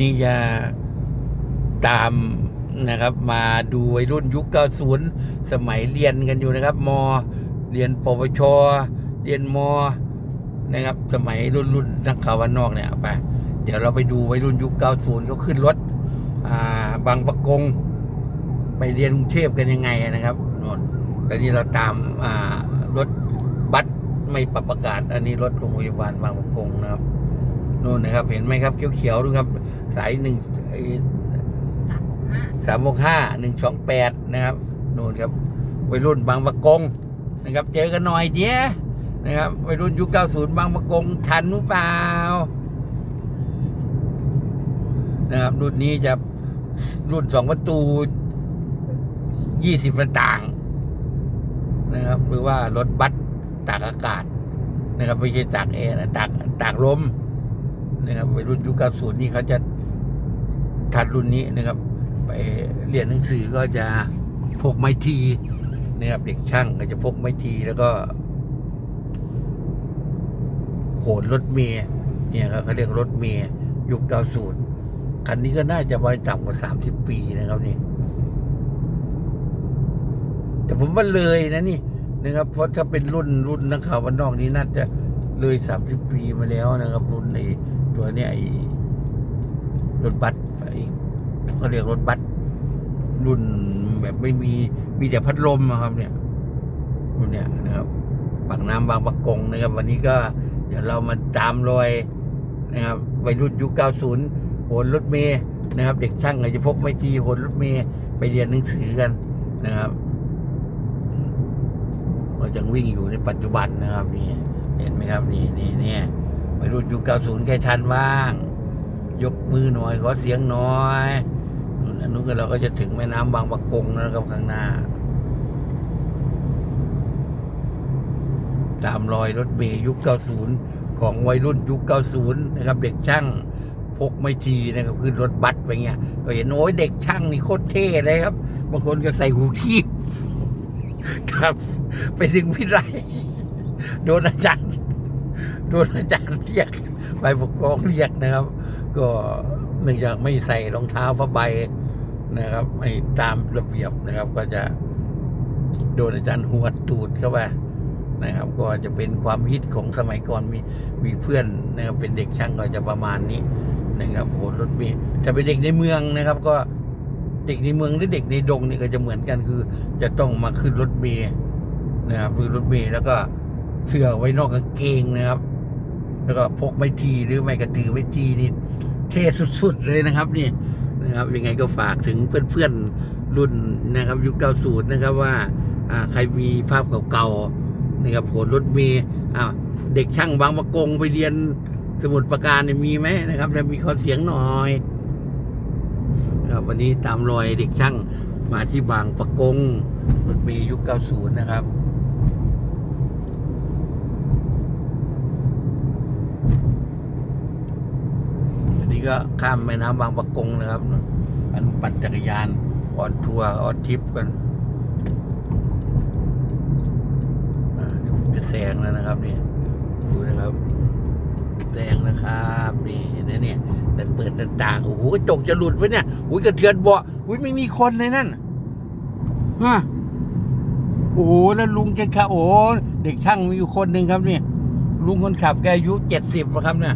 นี่จะตามนะครับ มาดูวัยรุ่นยุค 90 สมัยเรียนกันอยู่นะครับมเรียนปวช เรียนมนะครับ สมัยรุ่นรุ่นนักข่าววันนอกเนี่ยไปเดี๋ยวเราไปดูวัยรุ่นยุค 90เขาขึ้นรถอ่าบางประกง ไปเรียนกรุงเทพกันยังไงนะครับโน่นแต่นี่เราตามอ่ารถบัสไม่ปรับอากาศ อันนี้รถโรงพยาบาลบางประกงนะครับ นู่นนะครับ เห็นไหมครับเขียวๆดูครับ สายหนึ่งสามหกห้าสามหกห้าหนึ่งสองแปดนะครับนู่นครับวัยรุ่นบางประกงนะครับ เจอกันหน่อยเดียนะครับวัยรุ่นยุคเก้าศูนย์บางประกงทันหรือเปล่านะครับรุ่นนี้จะรุ่นสองประตูยี่สิบระต่างค์นะครับ หรือว่ารถบัสตากอากาศนะครับไม่ใช่ตากแอร์นะตากตากลม นะครับวัยรุ่นยุคเก้าศูนย์นี่เขาจะทันรุ่นนี้นะครับ ไปเรียนหนังสือก็จะพกไม้ทีนะครับเด็กช่างก็จะพกไม้ทีแล้วก็โหนรถเมย์เนี่ยครับเขาเรียกรถเมย์ยุค90คันนี้ก็น่าจะวัยต่ำกว่า 30 ปีนะครับนี่แต่ผมว่าเลยนะนี่นะครับ เพราะถ้าเป็นรุ่นรุ่นนักข่าววันนอกนี้น่าจะเลย 30 ปีมาแล้วนะครับ รุ่นใน ตัวเนี้ยไอ้รถบัสไอ้เขาเรียกรถบัสรุ่นแบบไม่มีมีแต่พัดลมอะครับ เนี่ยรุ่นเนี้ยนะครับปากน้ำบางปะกงนะครับ วันนี้ก็เดี๋ยวเรามาตามรอยนะครับวัยรุ่นยุค 90 โหนรถเมย์นะครับ เด็กช่างอาจจะพกไม้ทีโหนรถเมย์ไปเรียนหนังสือกันนะครับก็ยังวิ่งอยู่ในปัจจุบันนะครับนี่เห็นไหมครับนี่นี่เนี่ ยวัยรุ่นยุค90ใครทันบ้าง ยกมือหน่อยขอเสียงหน่อยนู่นนู้นก็เราก็จะถึงแม่น้ำบางปะกงนะครับข้างหน้า ตามรอยรถเมย์ยุค90ของวัยรุ่นยุค90นย์นะครับ เด็กช่างพกไม่ทีนะครับขึ้นรถบัสไปเงี้ยก็เห็นโอ้ยเด็กช่างนี่โคตรเท่เลยครับบางคนก็ใส่หูคีบครับ ไปถึงพิไลโดนอาจารย์ โดนอาจารย์เรียกไปปกครองเรียกนะครับ ก็เนื่องจากไม่ใส่รองเท้าผ้าใบนะครับไม่ตามระเบียบนะครับ ก็จะโดนอาจารย์หวดตูดเข้าไปนะครับ ก็จะเป็นความฮิตของสมัยก่อนมีมีเพื่อนนะครับเป็นเด็กช่างก็จะประมาณนี้นะครับโหรถมล์ถ้าเป็นเด็กในเมืองนะครับ ก็เด็กในเมืองหรือเด็กในดงนี่ก็จะเหมือนกันคือ จะต้องมาขึ้นรถเมล์นะครับขึ้นรถเมล์แล้วก็เสื้อไว้นอกกางเกงนะครับ แล้วก็พกไม้ทีหรือไม่กระถือไม้ทีนี่เท่สุดๆเลยนะครับนี่นะครับยังไงก็ฝากถึงเพื่อนๆรุ่นนะครับยุค90นะครับว่าใครมีภาพเก่าๆนะครับผลรถเมย์เด็กช่างบางมะกงไปเรียนสมุดประการเนี่ยมีไหมนะครับแล้วมีขอเสียงหน่อยครับวันนี้ตามรอยเด็กช่างมาที่บางประกงรถเมย์ยุค90นะครับ อั นี้ก็ข้ามแม่น้ำบางปะกงนะครับอันปั่นจักรยานออนทัวร์ออนทริปกันเดี๋ยวผมจะแซงแล้วนะครับนี่ดูนะครับแซงนะครับนี่เห็นไหมเนี่ยแต่เปิดต่างโอ้โหกระจกจะหลุดไว้เนี่ยอุ้ยกระเทือนเบาะอุ้ยไม่มีคนเลยนั่นฮะโอ้โหแล้วลุงแกขับโอ้เด็กช่างมีอยู่คนหนึ่งครับเนี่ยลุงคนขับแกอายุเจ็ดสิบครับเนี่ย